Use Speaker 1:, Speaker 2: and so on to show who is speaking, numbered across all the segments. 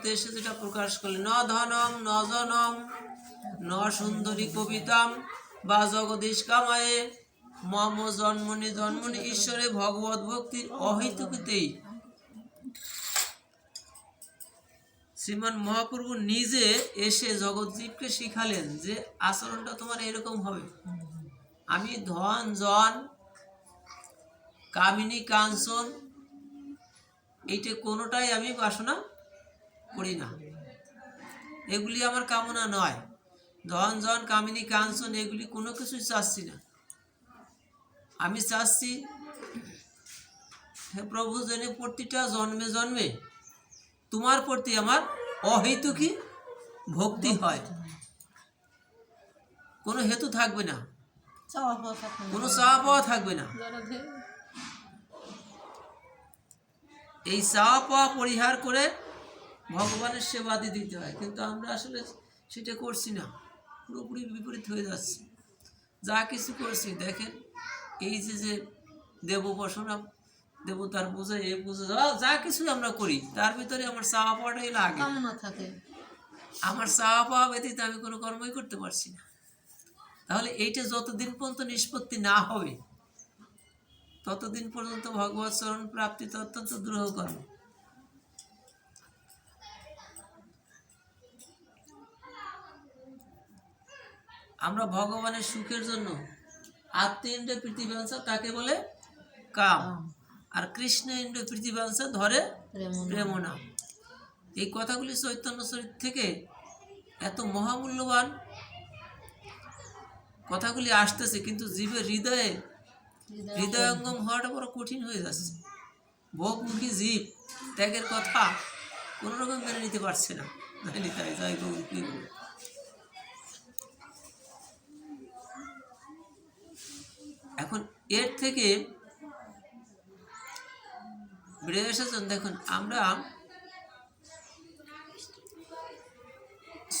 Speaker 1: জগতে এসে যেটা প্রকাশ করলেন। ন ধনম ন জনম ন সুন্দরী কবিতাম, বা জগদীশ কামায়ে মম জন্মনি জন্মনি ঈশ্বরে ভগবত ভক্তির অহিতুকিতেই। শ্রীমান মহাপ্রভু নিজে এসে জগৎজীবকে শিখালেন যে আচরণটা তোমার এরকম হবে। আমি ধন, জন, কামিনী, কাঞ্চন, এইটা কোনোটাই আমি বাসনা করি না। এগুলি আমার কামনা নয়। ধন, জন, কামিনী, কাঞ্চন, এগুলি কোনো কিছুই চাচ্ছি না। আমি চাচ্ছি, হে প্রভু, যেন প্রতিটা জন্মে জন্মে তোমার প্রতি আমার অহেতুকি ভক্তি হয়। কোনো হেতু থাকবে না।
Speaker 2: চাওয়া থাকবে না।
Speaker 1: কোনো চাওয়া পাওয়া থাকবে না। এই চাওয়া পাওয়া পরিহার করে ভগবানের সেবাদি দিতে হয়। কিন্তু আমরা আসলে সেটা করছি না। পুরোপুরি বিপরীত হয়ে যাচ্ছে। যা কিছু করছি দেখেন এই যে যে দেব দেবোপাসনা দেবতার পূজা এ পূজা যা- যা কিছু আমরা করি তার ভিতরে আমার চাওয়া পাওয়াটাই লাগে।
Speaker 2: থাকে।
Speaker 1: আমার চাওয়া পাওয়া ব্যতীত আমি কোনো কর্মই করতে পারছি না। তাহলে এইটা যতদিন পর্যন্ত নিষ্পত্তি না হবে ততদিন পর্যন্ত ভগবত চরণ প্রাপ্তি তো অত্যন্ত দুরূহ কর্ম। আমরা ভগবানের সুখের জন্য আত্মীয় পৃথিবীবাঞ্ছা তাকে বলে কাম। আর কৃষ্ণ ইন্দ্র পৃথিবীবাঞ্ছা ধরে
Speaker 2: প্রেম
Speaker 1: প্রেমনা এই কথাগুলি চৈতন্য চরিত থেকে এত মহামূল্যবান কথাগুলি আসতেছে কিন্তু জীবের হৃদয়ে হৃদয়ঙ্গম হওয়াটা বড় কঠিন হয়ে যাচ্ছে। ভোগমুখী জীব ত্যাগের কথা কোনো রকম মেনে নিতে পারছে না। তাই জয় গৌরী কি বলব? এখন এর থেকে বেড়ে এসেছেন দেখুন আমরা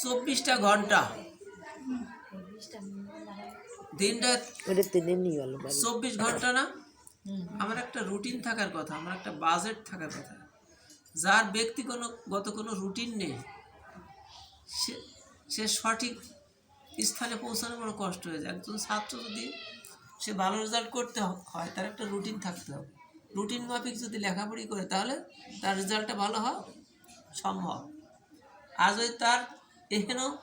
Speaker 1: চব্বিশটা ঘণ্টা দিনটা চব্বিশ ঘণ্টা না আমার একটা রুটিন থাকার কথা আমার একটা বাজেট থাকার কথা। যার ব্যক্তি কোনো গত কোনো রুটিন নেই সে সে সঠিক স্থানে পৌঁছানো বড় কষ্ট হয়ে যায়। একজন ছাত্র যদি সে ভালো রেজাল্ট করতে হয়, তার একটা রুটিন থাকতে হবে। রুটিন মাফিক যদি লেখাপড়ি করে, তাহলে তার রেজাল্টটা ভালো হওয়া সম্ভব। আর যদি তার এখানেও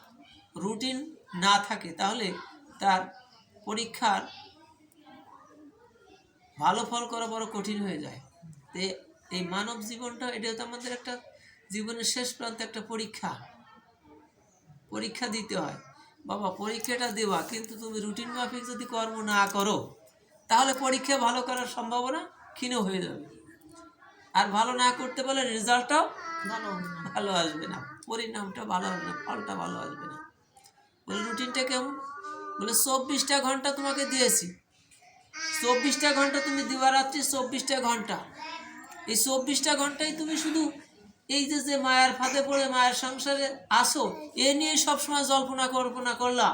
Speaker 1: রুটিন না থাকে, তাহলে তার পরীক্ষার ভালো ফল করা বড় কঠিন হয়ে যায়। তো এই মানব জীবনটা, এটা তো আমাদের একটা জীবনের শেষ প্রান্তে একটা পরীক্ষা। পরীক্ষা দিতে হয়। বাবা, পরীক্ষাটা দেওয়া, কিন্তু তুমি রুটিন মাফিক যদি কর্ম না করো, তাহলে পরীক্ষা ভালো করার সম্ভাবনা ক্ষীণ হয়ে যাবে। আর ভালো না করতে পারলে রেজাল্টটাও
Speaker 2: ভালো
Speaker 1: ভালো আসবে না, পরিণামটা ভালো আসবে না, ফলটা ভালো আসবে না। বলে, রুটিনটা কেমন? বলে, চব্বিশটা ঘণ্টা তোমাকে দিয়েছি। চব্বিশটা ঘণ্টা তুমি দিবারাত্রি চব্বিশটা ঘণ্টা। এই চব্বিশটা ঘন্টায় তুমি শুধু এই যে যে মায়ের ফাঁদে পড়ে মায়ের সংসারে আসো, এ নিয়ে সবসময় জল্পনা, কল্পনা করলা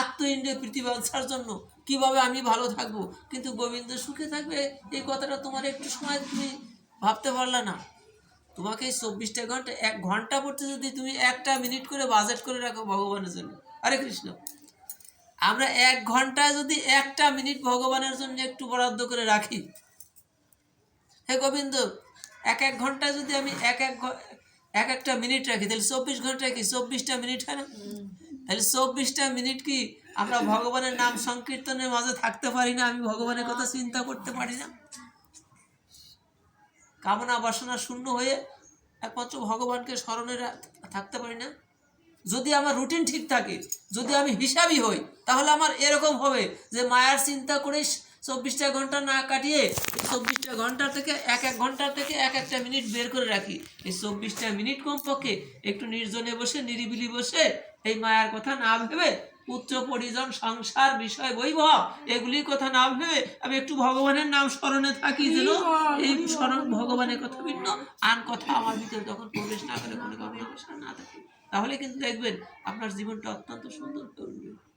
Speaker 1: আত্ম ইন্দ্রিয় পৃথিবীর জন্য কীভাবে আমি ভালো থাকব? কিন্তু গোবিন্দ সুখে থাকবে, এই কথাটা তোমার একটু সময় তুমি ভাবতে পারলা না। তোমাকে এই চব্বিশটা ঘণ্টা, এক ঘণ্টা পড়তে যদি তুমি একটা মিনিট করে বাজেট করে রাখো ভগবানের জন্য। আরে কৃষ্ণ। আমরা এক ঘন্টায় যদি একটা মিনিট ভগবানের জন্য একটু বরাদ্দ করে রাখি। হে গোবিন্দ এক এক ঘণ্টা যদি আমি এক এক এক একটা মিনিট রাখি, তাহলে চব্বিশ ঘণ্টা কি? চব্বিশটা মিনিট হয় না? তাহলে চব্বিশটা মিনিট কি আমরা ভগবানের নাম সংকীর্তনের মাঝে থাকতে পারি না? আমি ভগবানের কথা চিন্তা করতে পারি না। কামনা বাসনা শূন্য হয়ে একমাত্র ভগবানকে স্মরণে থাকতে পারি না। যদি আমার রুটিন ঠিক থাকে, যদি আমি হিসাবই হই, তাহলে আমার এরকম হবে যে মায়ার চিন্তা করে চব্বিশটা ঘণ্টা না কাটিয়ে চব্বিশটা ঘণ্টা থেকে এক এক ঘণ্টা থেকে এক একটা মিনিট বের করে রাখি। এই চব্বিশটা মিনিট কমপক্ষে একটু নির্জনে বসে নিরিবিলি বসে এই মায়ার কথা না ভেবে পুত্র পরিজন সংসার বিষয় বৈভব এগুলির কথা না ভেবে আমি একটু ভগবানের নাম স্মরণে থাকি যেন। এই স্মরণ ভগবানের কথা ভিন্ন। আন কথা আমার ভিতরে তখন প্রবেশ না করে কোনো অবসর না থাকে। তাহলে কিন্তু দেখবেন আপনার জীবনটা অত্যন্ত সুন্দর হয়ে উঠবে